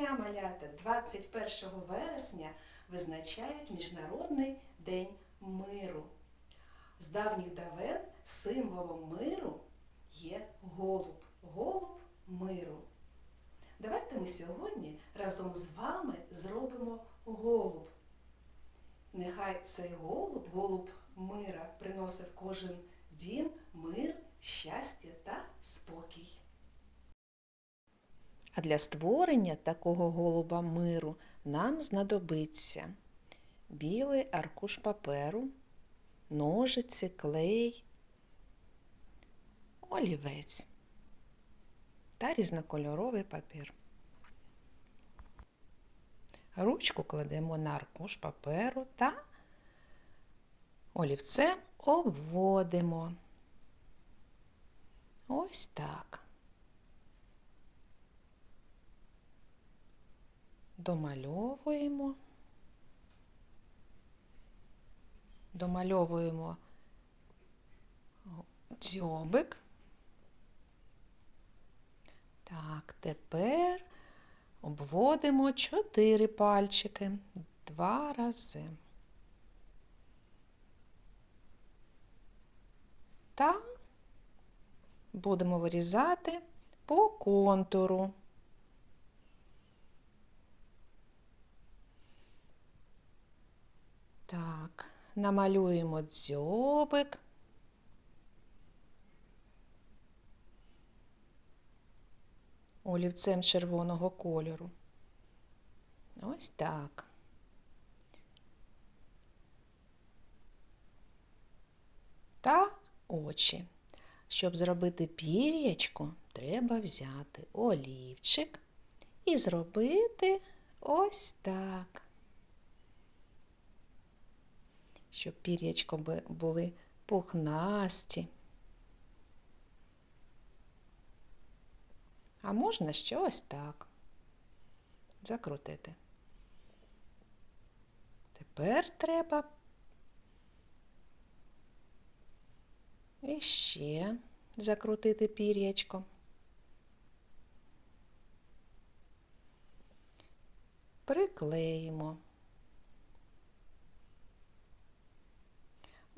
дня, малята, 21 вересня визначають Міжнародний день миру. З давніх давен символом миру є голуб. Голуб миру. Давайте ми сьогодні разом з вами зробимо голуб. Нехай цей голуб, голуб мира, приносить в кожен дім мир, щастя та спокій. А для створення такого голуба миру нам знадобиться білий аркуш паперу, ножиці, клей, олівець та різнокольоровий папір. Ручку кладемо на аркуш паперу та олівцем обводимо. Ось так. Домальовуємо, домальовуємо дзьобик. Так, тепер обводимо чотири пальчики два рази. Та будемо вирізати по контуру. Так, намалюємо дзьобик. Олівцем червоного кольору. Ось так. Та очі. Щоб зробити пір'ячко, треба взяти олівчик і зробити ось так. Щоб пір'ячко були пухнасті. А можна ще ось так закрутити. Тепер треба іще закрутити пір'ячко. Приклеїмо.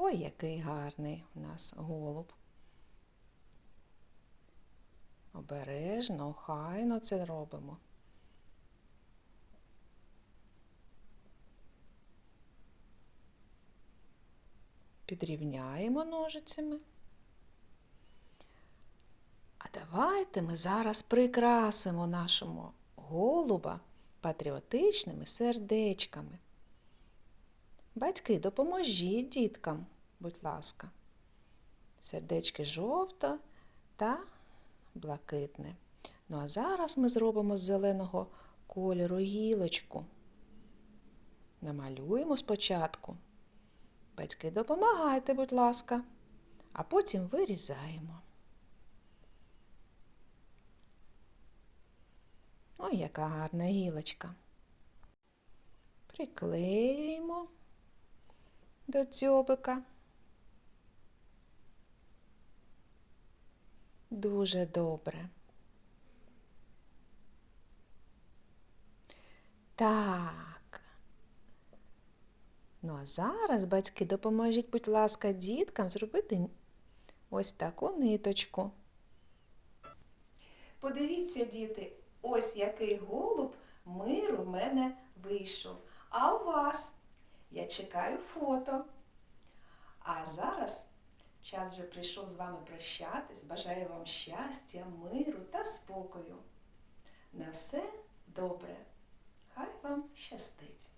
Ой, який гарний у нас голуб. Обережно, охайно це робимо. Підрівняємо ножицями. А давайте ми зараз прикрасимо нашому голуба патріотичними сердечками. Батьки, допоможіть діткам, будь ласка. Сердечки жовте та блакитне. Ну, а зараз ми зробимо з зеленого кольору гілочку. Намалюємо спочатку. Батьки, допомагайте, будь ласка, а потім вирізаємо. Ой, яка гарна гілочка. Приклеюємо до дзьобика. Дуже добре. Так. Ну, а зараз, батьки, допоможіть, будь ласка, діткам зробити ось таку ниточку. Подивіться, діти, ось який голуб миру в мене вийшов. А у вас? Я чекаю фото. А зараз час вже прийшов з вами прощатись. Бажаю вам щастя, миру та спокою. На все добре. Хай вам щастить!